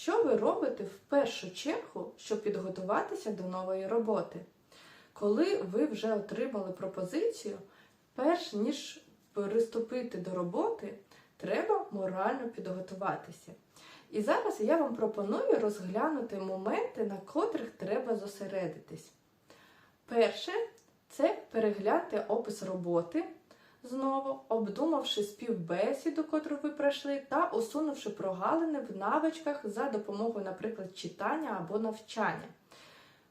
Що ви робите в першу чергу, щоб підготуватися до нової роботи? Коли ви вже отримали пропозицію, перш ніж приступити до роботи, треба морально підготуватися. І зараз я вам пропоную розглянути моменти, на котрих треба зосередитись. Перше це перегляньте опис роботи, знову обдумавши співбесіду, котру ви пройшли, та усунувши прогалини в навичках за допомогою, наприклад, читання або навчання.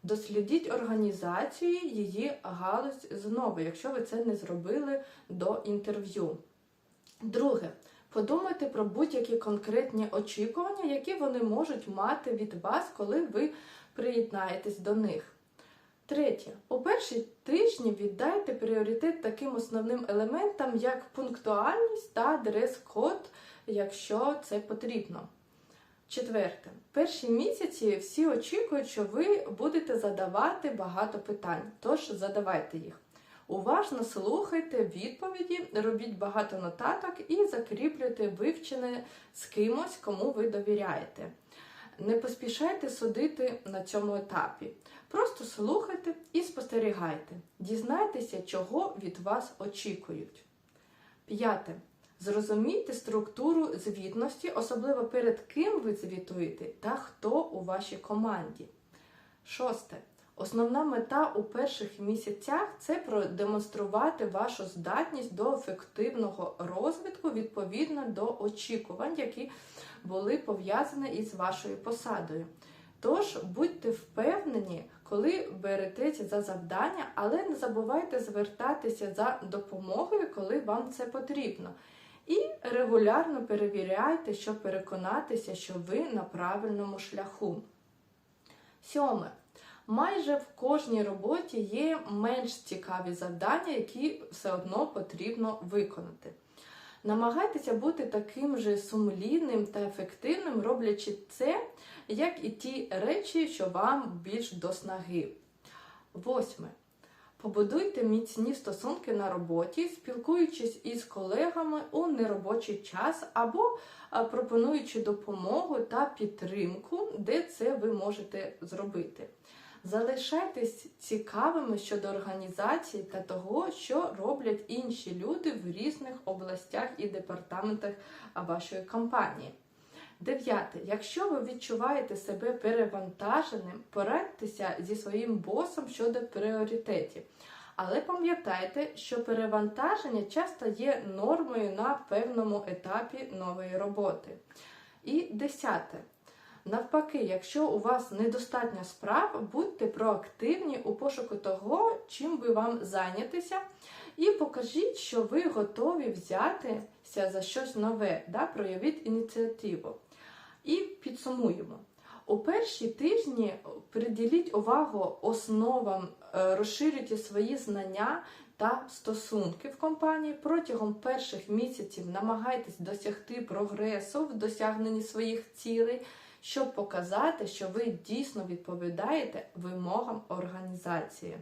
Дослідіть організацію, її галузь знову, якщо ви це не зробили до інтерв'ю. Друге, подумайте про будь-які конкретні очікування, які вони можуть мати від вас, коли ви приєднаєтесь до них. Третє, у перші тижні віддайте пріоритет таким основним елементам, як пунктуальність та дрес-код, якщо це потрібно. Четверте, перші місяці всі очікують, що ви будете задавати багато питань, тож задавайте їх. Уважно слухайте відповіді, робіть багато нотаток і закріплюйте вивчене з кимось, кому ви довіряєте. Не поспішайте судити на цьому етапі. Просто слухайте і спостерігайте. Дізнайтеся, чого від вас очікують. П'яте. Зрозумійте структуру звітності, особливо перед ким ви звітуєте та хто у вашій команді. Шосте. Основна мета у перших місяцях це продемонструвати вашу здатність до ефективного розвитку відповідно до очікувань, які були пов'язані із вашою посадою. Тож будьте впевнені, коли беретеся за завдання, але не забувайте звертатися за допомогою, коли вам це потрібно. І регулярно перевіряйте, щоб переконатися, що ви на правильному шляху. Сьоме. Майже в кожній роботі є менш цікаві завдання, які все одно потрібно виконати. Намагайтеся бути таким же сумлінним та ефективним, роблячи це, як і ті речі, що вам більш до снаги. Восьме. Побудуйте міцні стосунки на роботі, спілкуючись із колегами у неробочий час або пропонуючи допомогу та підтримку, де це ви можете зробити. Залишайтесь цікавими щодо організації та того, що роблять інші люди в різних областях і департаментах вашої компанії. Дев'яте. Якщо ви відчуваєте себе перевантаженим, порадьтеся зі своїм босом щодо пріоритетів. Але пам'ятайте, що перевантаження часто є нормою на певному етапі нової роботи. І десяте. Навпаки, якщо у вас недостатньо справ, будьте проактивні у пошуку того, чим би вам зайнятися, і покажіть, що ви готові взятися за щось нове, да, проявіть ініціативу. І підсумуємо. У перші тижні приділіть увагу основам, розширюйте свої знання та стосунки в компанії. Протягом перших місяців намагайтесь досягти прогресу в досягненні своїх цілей щоб показати, що ви дійсно відповідаєте вимогам організації.